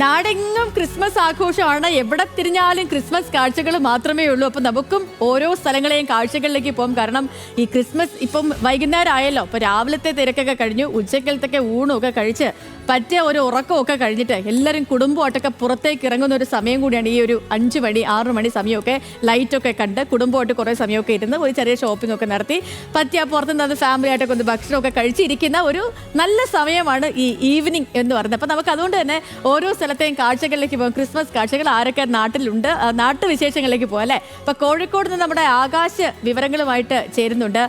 നാടെങ്ങും ക്രിസ്മസ് ആഘോഷമാണ്. എവിടെ തിരിഞ്ഞാലും ക്രിസ്മസ് കാഴ്ചകൾ മാത്രമേ ഉള്ളൂ. അപ്പം നമുക്കും ഓരോ സ്ഥലങ്ങളെയും കാഴ്ചകളിലേക്ക് പോകും. കാരണം ഈ ക്രിസ്മസ് ഇപ്പം വൈകുന്നേരം ആയല്ലോ അപ്പൊ രാവിലത്തെ തിരക്കൊക്കെ കഴിഞ്ഞു. ഉച്ചക്കലത്തൊക്കെ ഊണൊക്കെ കഴിച്ച് പറ്റിയ ഒരു ഉറക്കമൊക്കെ കഴിഞ്ഞിട്ട് എല്ലാവരും കുടുംബമായിട്ടൊക്കെ പുറത്തേക്ക് ഇറങ്ങുന്ന ഒരു സമയം കൂടിയാണ് ഈ ഒരു അഞ്ച് മണി ആറ് മണി സമയമൊക്കെ ലൈറ്റൊക്കെ കണ്ട് കുടുംബമായിട്ട് കുറേ സമയമൊക്കെ ഇരുന്ന് ഒരു ചെറിയ ഷോപ്പിംഗ് ഒക്കെ നടത്തി പറ്റിയ പുറത്ത് നിന്ന് ഫാമിലി ആയിട്ടൊക്കെ ഒന്ന് ഭക്ഷണമൊക്കെ കഴിച്ചിരിക്കുന്ന ഒരു നല്ല സമയമാണ് ഈ ഈവനിങ് എന്ന് പറയുന്നത്. അപ്പം നമുക്ക് അതുകൊണ്ട് തന്നെ ഓരോ സ്ഥലത്തെയും കാഴ്ചകളിലേക്ക് പോകും. ക്രിസ്മസ് കാഴ്ചകൾ ആരൊക്കെ നാട്ടിലുണ്ട്? നാട്ടുവിശേഷങ്ങളിലേക്ക് പോകാം അല്ലേ? അപ്പം കോഴിക്കോട് നിന്ന് നമ്മുടെ ആകാശ വിവരങ്ങളുമായിട്ട് ചേരുന്നുണ്ട്.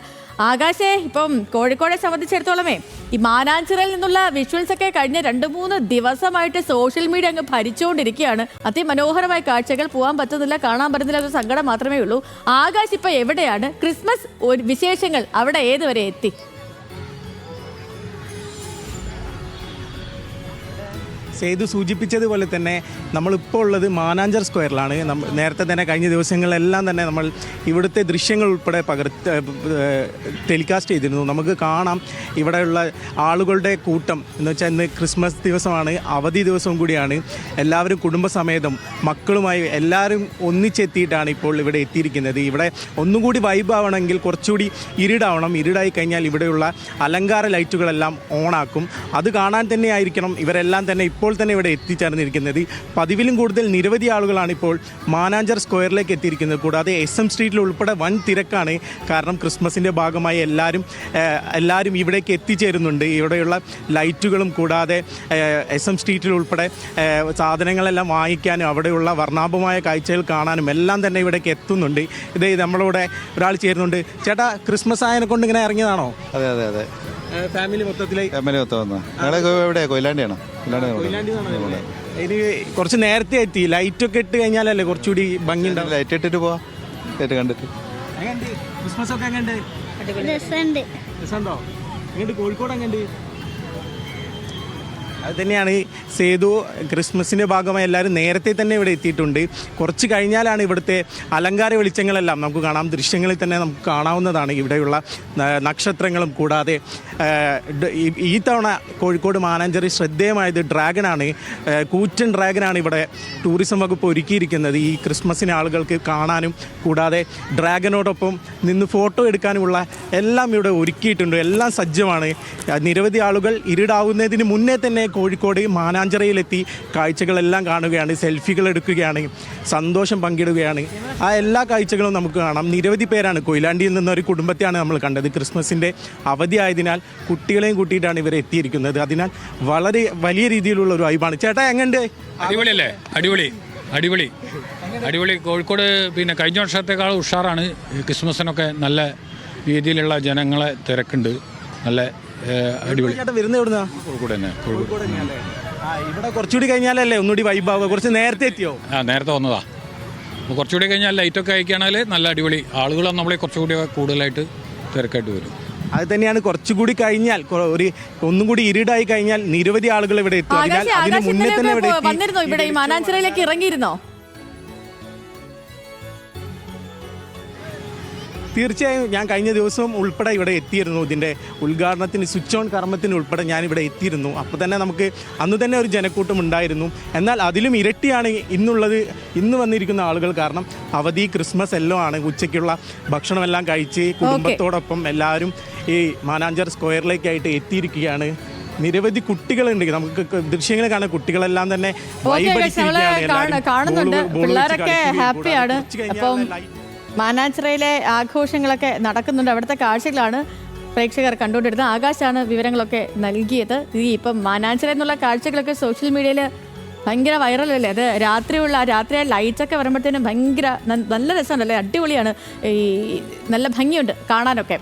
ആകാശേ ഇപ്പം കോഴിക്കോടെ സംബന്ധിച്ചിടത്തോളമേ ഈ മാനാഞ്ചിറയിൽ നിന്നുള്ള വിഷ്വൽസ് ഒക്കെ കഴിഞ്ഞ രണ്ട് മൂന്ന് ദിവസമായിട്ട് സോഷ്യൽ മീഡിയ അങ്ങ് ഭരിച്ചുകൊണ്ടിരിക്കുകയാണ്. അതിമനോഹരമായ കാഴ്ചകൾ പോകാൻ പറ്റുന്നില്ല കാണാൻ പറ്റുന്നില്ല ഒരു സങ്കടം മാത്രമേ ഉള്ളൂ. ആകാശ് ഇപ്പൊ എവിടെയാണ്? ക്രിസ്മസ് വിശേഷങ്ങൾ അവിടെ ഏതുവരെ എത്തി? സേതു സൂചിപ്പിച്ചതുപോലെ തന്നെ നമ്മളിപ്പോൾ ഉള്ളത് മാനാഞ്ചർ സ്ക്വയറിലാണ്. നേരത്തെ തന്നെ കഴിഞ്ഞ ദിവസങ്ങളിലെല്ലാം തന്നെ നമ്മൾ ഇവിടുത്തെ ദൃശ്യങ്ങൾ ഉൾപ്പെടെ പകർത്ത് ടെലികാസ്റ്റ് ചെയ്തിരുന്നു. നമുക്ക് കാണാം ഇവിടെയുള്ള ആളുകളുടെ കൂട്ടം. എന്ന് വെച്ചാൽ ഇന്ന് ക്രിസ്മസ് ദിവസമാണ് അവധി ദിവസവും കൂടിയാണ്. എല്ലാവരും കുടുംബസമേതം മക്കളുമായി എല്ലാവരും ഒന്നിച്ചെത്തിയിട്ടാണ് ഇപ്പോൾ ഇവിടെ എത്തിയിരിക്കുന്നത്. ഇവിടെ ഒന്നും കൂടി വൈബ് ആവണമെങ്കിൽ കുറച്ചുകൂടി ഇരുടാവണം. ഇരുടായി കഴിഞ്ഞാൽ ഇവിടെയുള്ള അലങ്കാര ലൈറ്റുകളെല്ലാം ഓണാക്കും അത് കാണാൻ തന്നെയായിരിക്കണം ഇവരെല്ലാം തന്നെ ഇപ്പോൾ തന്നെ ഇവിടെ എത്തിച്ചേർന്നിരിക്കുന്നത്. പതിവിലും കൂടുതൽ നിരവധി ആളുകളാണ് ഇപ്പോൾ മാനാഞ്ചർ സ്ക്വയറിലേക്ക് എത്തിയിരിക്കുന്നത്. കൂടാതെ എസ് എം സ്ട്രീറ്റിൽ ഉൾപ്പെടെ വൻ തിരക്കാണ്. കാരണം ക്രിസ്മസിന്റെ ഭാഗമായി എല്ലാവരും എല്ലാവരും ഇവിടേക്ക് എത്തിച്ചേരുന്നുണ്ട്. ഇവിടെയുള്ള ലൈറ്റുകളും കൂടാതെ എസ് എം സ്ട്രീറ്റിൽ ഉൾപ്പെടെ സാധനങ്ങളെല്ലാം വാങ്ങിക്കാനും അവിടെയുള്ള വർണാഭമായ കാഴ്ചകൾ കാണാനും എല്ലാം തന്നെ ഇവിടേക്ക് എത്തുന്നുണ്ട്. ഇത് നമ്മളിവിടെ ഒരാൾ ചേരുന്നുണ്ട്. ചേട്ടാ ക്രിസ്മസ് ആയതിനെ കൊണ്ട് ഇങ്ങനെ ഇറങ്ങിയതാണോ? അതെ അതെ അതെ. ഫാമിലി മൊത്തത്തിലേക്ക് ഫാമിലി മൊത്തം വന്നു. എവിടെയാണ് ഞങ്ങളെ കൊയിലാണ്ടിയാണോ? കൊയിലാണ്ടി ഇനി കുറച്ച് നേരത്തെ എത്തി. ലൈറ്റ് ഒക്കെ ഇട്ട് കഴിഞ്ഞാലല്ലേ കുറച്ചുകൂടി ഭംഗി ഉണ്ടാവും ലൈറ്റ് ഇട്ടിട്ട് പോവാ. ലൈറ്റ് കണ്ടിട്ട്. ക്രിസ്മസ് ഒക്കെ എങ്ങനെയുണ്ട്? രസമുണ്ട്. രസമുണ്ടോ? എങ്ങോട്ട് കോഴിക്കോട് എങ്ങനെ അത് തന്നെയാണ് സേതു ക്രിസ്മസിന്റെ ഭാഗമായി എല്ലാവരും നേരത്തെ തന്നെ ഇവിടെ എത്തിയിട്ടുണ്ട്. കുറച്ച് കഴിഞ്ഞാലാണ് ഇവിടുത്തെ അലങ്കാര വെളിച്ചങ്ങളെല്ലാം നമുക്ക് കാണാം. ദൃശ്യങ്ങളിൽ തന്നെ നമുക്ക് കാണാവുന്നതാണ് ഇവിടെയുള്ള നക്ഷത്രങ്ങളും കൂടാതെ ഈ- തവണ കോഴിക്കോട് മാനാഞ്ചേരി ശ്രദ്ധേയമായത് ഡ്രാഗനാണ് കൂറ്റൻ ഡ്രാഗനാണ് ഇവിടെ ടൂറിസം വകുപ്പ് ഒരുക്കിയിരിക്കുന്നത്. ഈ ക്രിസ്മസിന് ആളുകൾക്ക് കാണാനും കൂടാതെ ഡ്രാഗനോടൊപ്പം നിന്ന് ഫോട്ടോ എടുക്കാനുമുള്ള എല്ലാം ഇവിടെ ഒരുക്കിയിട്ടുണ്ട്. എല്ലാം സജ്ജമാണ്. നിരവധി ആളുകൾ ഇരുടാവുന്നതിന് മുന്നേ തന്നെ കോഴിക്കോട് മാനാഞ്ചിറയിലെത്തി കാഴ്ചകളെല്ലാം കാണുകയാണ് സെൽഫികൾ എടുക്കുകയാണ് സന്തോഷം പങ്കിടുകയാണ്. ആ എല്ലാ കാഴ്ചകളും നമുക്ക് കാണാം. നിരവധി പേരാണ് കൊയിലാണ്ടിയിൽ നിന്ന് ഒരു കുടുംബത്തെയാണ് നമ്മൾ കണ്ടത്. ക്രിസ്മസിന്റെ അവധി ആയതിനാൽ കുട്ടികളെയും കൂട്ടിയിട്ടാണ് ഇവർ എത്തിയിരിക്കുന്നത്. അതിനാൽ വളരെ വലിയ രീതിയിലുള്ള ഒരു വൈബാണ് ചേട്ടാ എങ്ങനെയുണ്ട് അടിപൊളിയല്ലേ? അടിപൊളി. അടിപൊളി. അടിപൊളി. കോഴിക്കോട് പിന്നെ കഴിഞ്ഞ വർഷത്തേക്കാൾ ഉഷാറാണ് ക്രിസ്മസിനൊക്കെ നല്ല രീതിയിലുള്ള ജനങ്ങളെ തിരക്കുണ്ട്. നല്ല അടിപൊളി. ചേട്ടാ വരുന്ന എവിടുന്നാ? കോഴിക്കോട് തന്നെ കോഴിക്കോട്. ആ ഇവിടെ കുറച്ചുകൂടി കഴിഞ്ഞാലല്ലേ ഒന്നുകൂടി വൈബാവുക കുറച്ച് നേരത്തെ എത്തിയോ? ആ നേരത്തെ വന്നതാ. അപ്പോൾ കുറച്ചുകൂടി കഴിഞ്ഞാൽ ലൈറ്റൊക്കെ അയക്കുകയാണെങ്കിൽ നല്ല അടിപൊളി. ആളുകൾ നമ്മളെ കുറച്ചുകൂടി കൂടുതലായിട്ട് തിരക്കായിട്ട് വരും. അത് തന്നെയാണ്. കുറച്ചുകൂടി കഴിഞ്ഞാൽ കൊ- ഒരു ഒന്നും കൂടി ഇരുടായി കഴിഞ്ഞാൽ നിരവധി ആളുകൾ ഇവിടെ എത്തും. അതിനാൽ ആകാശ് അതിന് ആകാശ് മുന്നേ തന്നെ ഇവിടെ ഇന്നലെയൊക്കെ എത്തി. വന്നിരുന്നോ ഇവിടെ? ഈ മാനാഞ്ചിറയിലേക്ക് ഇറങ്ങിയിരുന്നോ? തീർച്ചയായും ഞാൻ കഴിഞ്ഞ ദിവസവും ഉൾപ്പെടെ ഇവിടെ എത്തിയിരുന്നു. ഇതിന്റെ ഉദ്ഘാടനത്തിന് സ്വിച്ച് ഓൺ കർമ്മത്തിന് ഉൾപ്പെടെ ഞാൻ ഇവിടെ എത്തിയിരുന്നു. അപ്പോൾ തന്നെ നമുക്ക് അന്ന് തന്നെ ഒരു ജനക്കൂട്ടം ഉണ്ടായിരുന്നു. എന്നാൽ അതിലും ഇരട്ടിയാണ് ഇന്നുള്ളത് ഇന്ന് വന്നിരിക്കുന്ന ആളുകൾ. കാരണം അവധി ക്രിസ്മസ് എല്ലാം ആണ്. ഉച്ചയ്ക്കുള്ള ഭക്ഷണമെല്ലാം കഴിച്ച് കുടുംബത്തോടൊപ്പം എല്ലാവരും ഈ മാനാഞ്ചർ സ്ക്വയറിലേക്കായിട്ട് എത്തിയിരിക്കുകയാണ്. നിരവധി കുട്ടികളുണ്ട്. നമുക്ക് ദൃശ്യങ്ങൾ കാണാൻ കുട്ടികളെല്ലാം തന്നെ. കാണുന്നുണ്ട്. പിള്ളേരൊക്കെ ഹാപ്പിയാണ് അപ്പം മാനാഞ്ചിറയിലെ ആഘോഷങ്ങളൊക്കെ നടക്കുന്നുണ്ട്. അവിടുത്തെ കാഴ്ചകളാണ് പ്രേക്ഷകർ കണ്ടുകൊണ്ടിരുന്നത്. ആകാശാണ് വിവരങ്ങളൊക്കെ നൽകിയത്. ഈ ഇപ്പം മാനാഞ്ചിറ എന്നുള്ള കാഴ്ചകളൊക്കെ സോഷ്യൽ മീഡിയയിൽ ഭയങ്കര വൈറലല്ലേ? അത് രാത്രിയുള്ള ആ രാത്രി ലൈറ്റ്സ് ഒക്കെ വരുമ്പോഴത്തേനും ഭയങ്കര നല്ല രസമുണ്ടല്ലേ? അടിപൊളിയാണ്. ഈ നല്ല ഭംഗിയുണ്ട് കാണാനൊക്കെ.